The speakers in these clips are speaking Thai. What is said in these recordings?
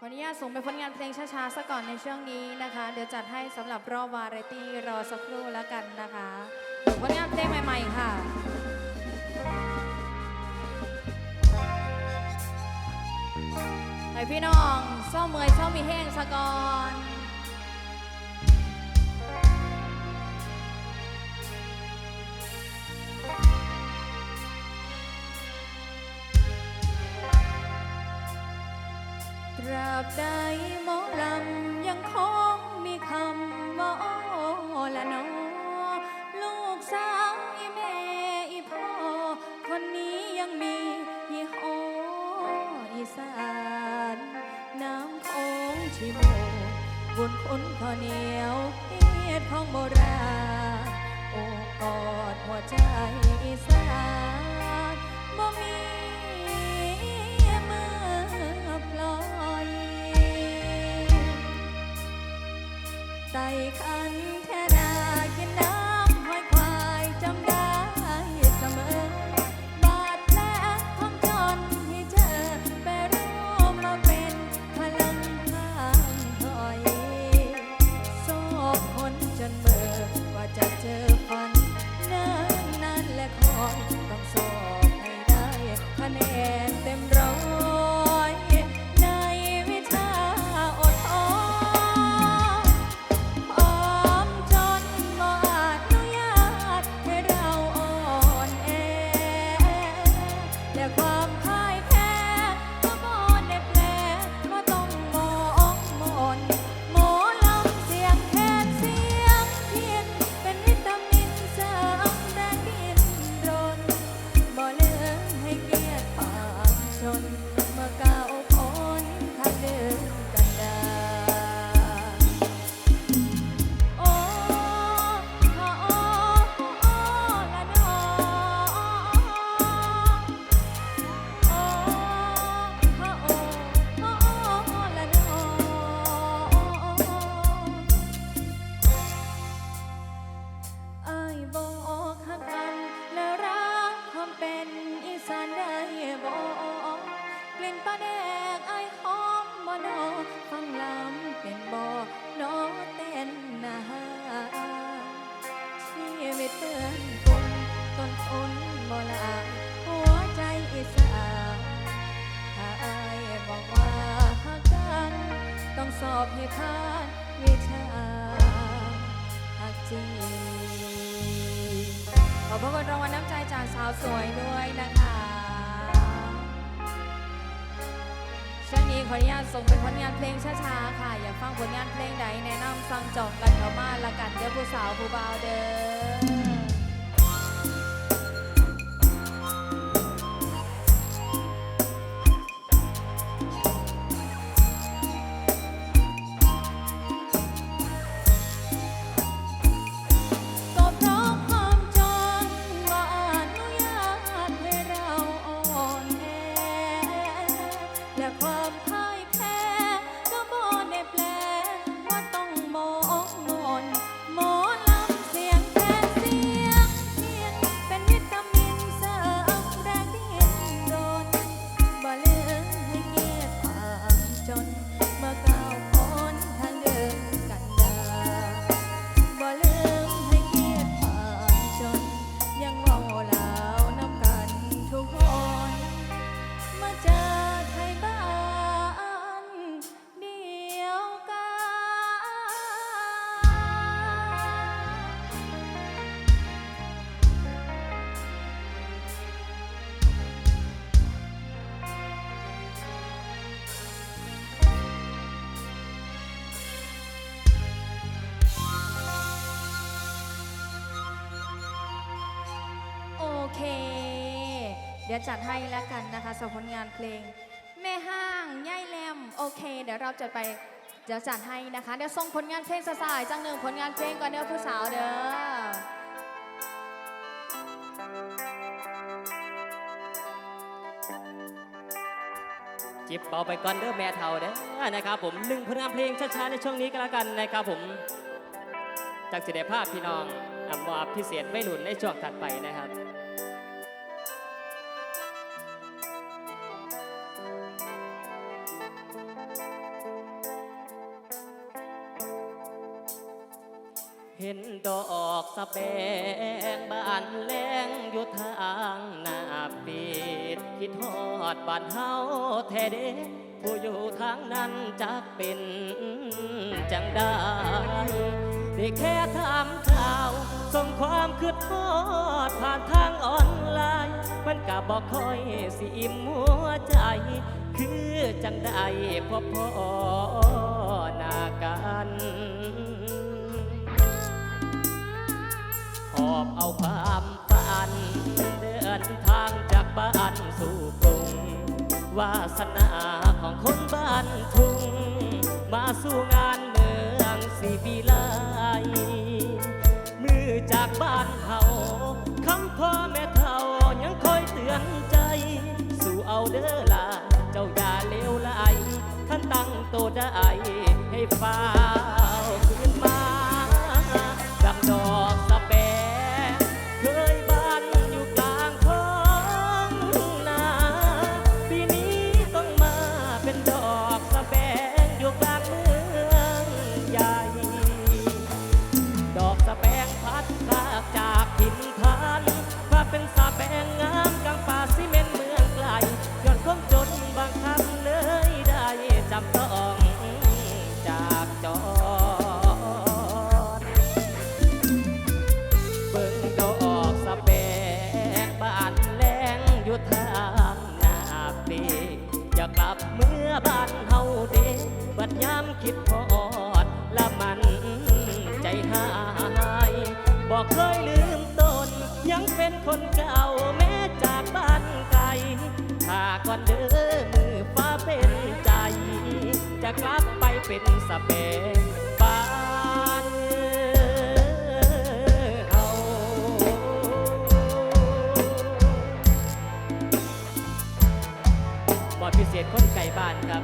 ขออนุญาตส่งไปผลงานเพลงช้าๆซะก่อนในช่วงนี้นะคะ เดี๋ยวจัดให้สำหรับรอบวาไรตี้รอสักครู่แล้วกันนะคะผลงานเพลงใหม่ ๆ ค่ะให้พี่น้องเศร้าเมอยเศร้ามีแห้งสะก่อน ใดหมอลำยังคงมีคำว่าโอ้ละนอลูกสาวอีแม่อีพ่อ คนนี้ยังมียี่ห้ออีสาน น้ำโขงชิโมบุญคุณข้าวเหนียวเฮ็ดของโบราณโอ้กอดหัวใจอีสานบ่มี ขันแค่นากินน้ำห้อยควายจำได้เสมอบาดแผลของจนที่เจอไปร่วมมาเป็นพลังขางถอยโศกคนจนเมื่อว่าจะเจอ ขอบพระคุณรางวัลน้ำใจจากสาวสวยด้วยนะคะช่วงนี้ขออนุญาตส่งเป็นผลงานเพลงช้าๆค่ะ อยากฟังผลงานเพลงใดแนะนำฟังจองกันเข้ามาละกันเด้อผู้สาวผู้บ่าวเด้อ เดี๋ยวจัดให้แล้วกันนะคะสำหรับผลงานเพลง แม่ห้างย่ายแลมโอเค เดี๋ยวเราจะไปเดี๋ยวจัดให้นะคะ เดี๋ยวส่งผลงานเพลงสายจังหนึ่งผลงานเพลงก่อนเด้อผู้สาวเด้อจิบเบาไปก่อนเด้อแม่เท่าเด้อนะครับผมหนึ่งผลงานเพลงช้าๆในช่วงนี้ก็แล้วกันนะครับผมจากสิเดภาพพี่น้องอำว่าพิเศษไม่หลุนในช่วงถัดไปนะครับ เห็นดอกสะแบงบานแรงอยู่ทางหน้าปิดคิดฮอดบ้านเฮาแท้เด้ผู้อยู่ทางนั้นจักเป็นจังได้ได้แค่ถามข่าว ส่งความคืดฮอดผ่านทางออนไลน์ มันก็บอกคอยสิอิ่มหัวใจ คือจังได้พบพ่อหน้ากัน หอบเอาความฝัน เดินทางจากบ้านสู่กรุง วาสนาของคนบ้านทุ่ง มาสู่งานเมืองสีปีไลมือจากบ้านเฮาคำพ่อแม่เฒ่ายังคอยเตือนใจ สู่เอาเด้อล่ะเจ้าอย่าเลวไหลท่านตั้งโตได้ให้ฟ้า จะกลับไปเป็นสะเปงบ้านเฮาบอดพิเศษคนไก่บ้านครับ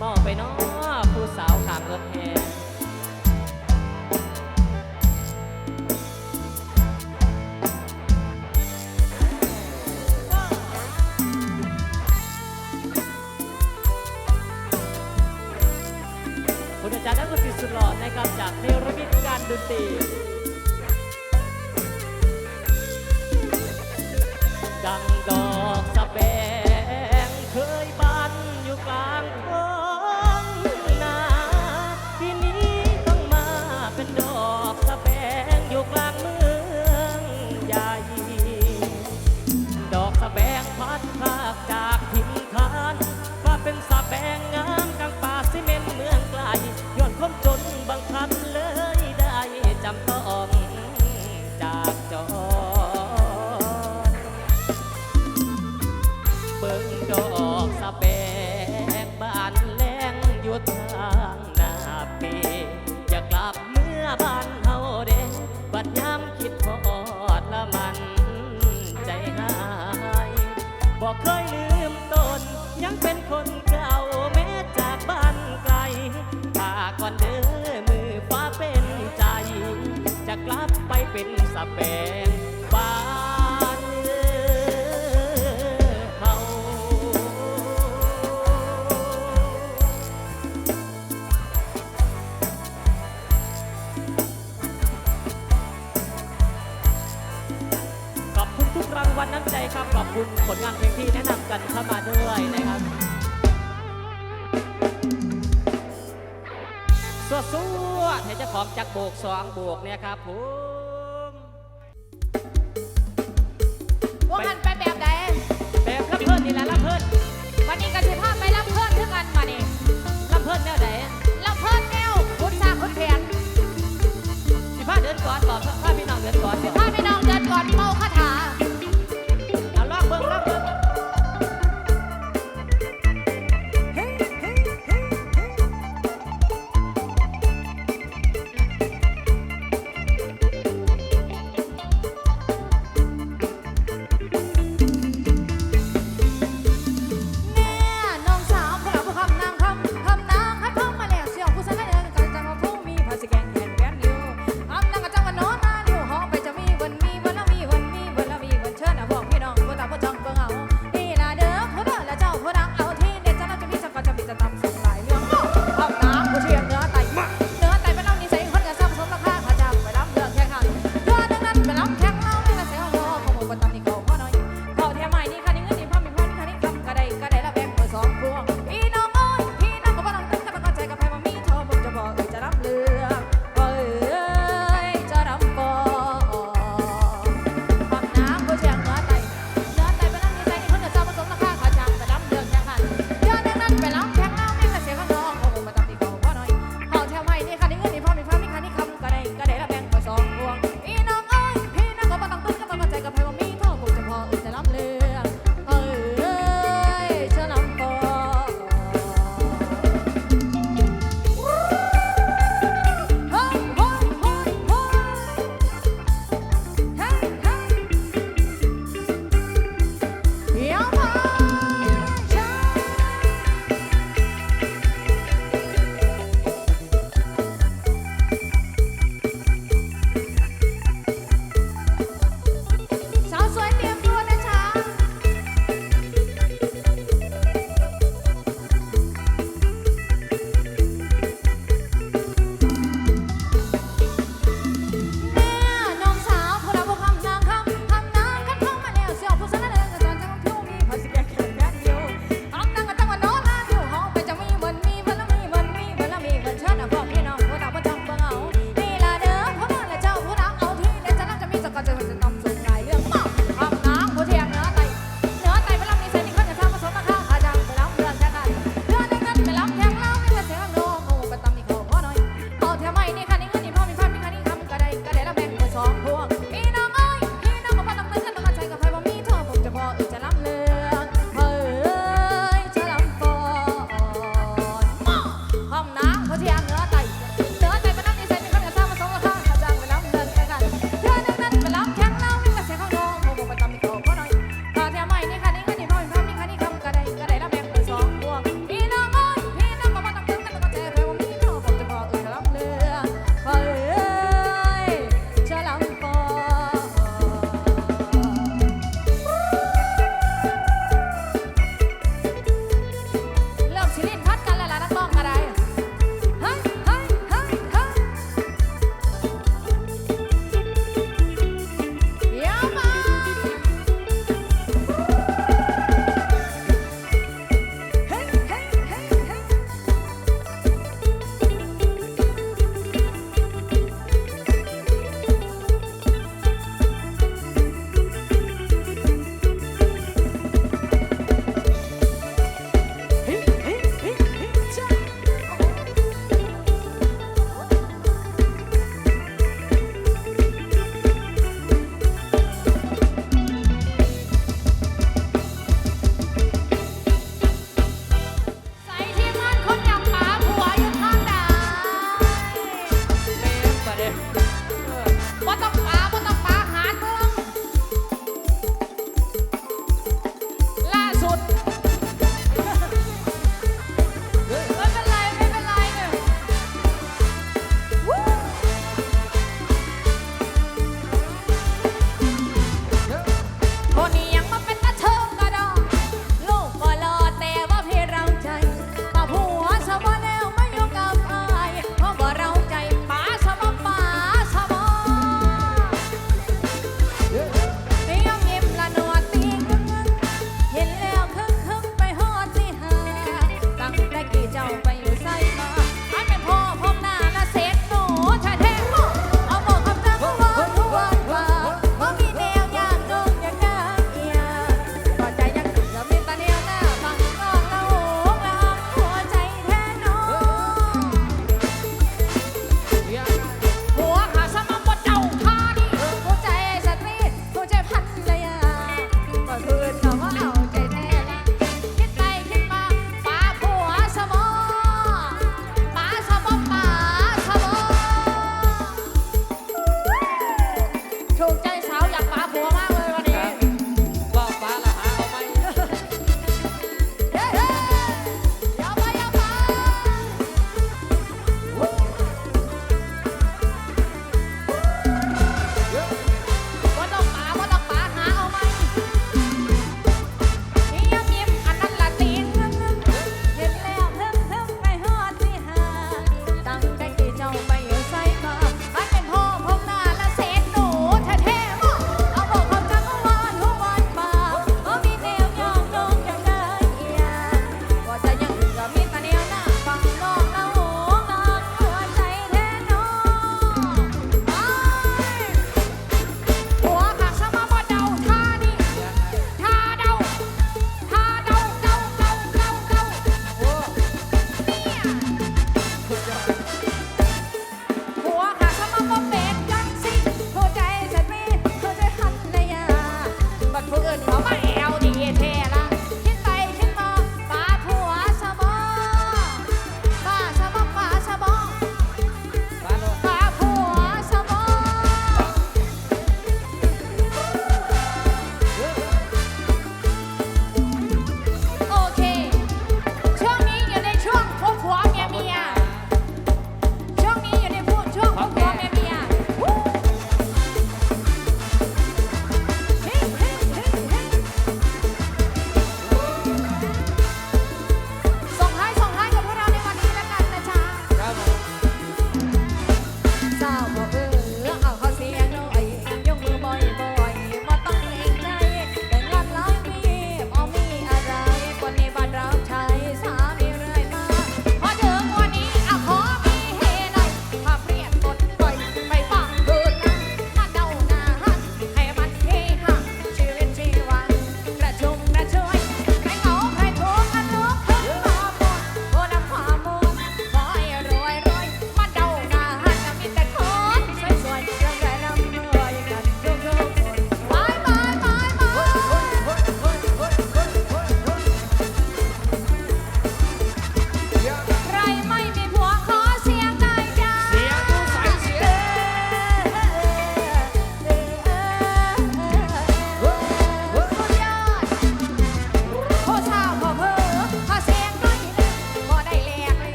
มองไปนาะผู้สาวขางรถแห่ เนรมิตการดนตรี คนเก่าแม้จากบ้านไกลถ้าก่อนเด้อมือฟ้าเป็นใจ จะกลับไปเป็นสแปงบ้านเฮาขอบคุณทุกรางวัลน้ำใจครับ ขอบคุณผลงานเพลงที่แนะนำกันเข้ามาด้วยนะครับ วดสวเให้เจ้ของจักโบกสองบวกเนี่ยครับผมพวกมันไปแบบไหนแบบลำเพิ่นนี่แหละลำเพิ่นวันนี้กสิพาพไปลำเพิ่นทุกอันมาเนี่ยลำเพิ่นแนวไหนลำเพิ่นแนวคุณสร้างคุณแผนสิพาเดินก่อนบอกสิพาพี่น้องเดินก่อนสิพาพี่น้องเดินก่อนเมาคาถาเอาลอกเบิ่งลอกเบิ่ง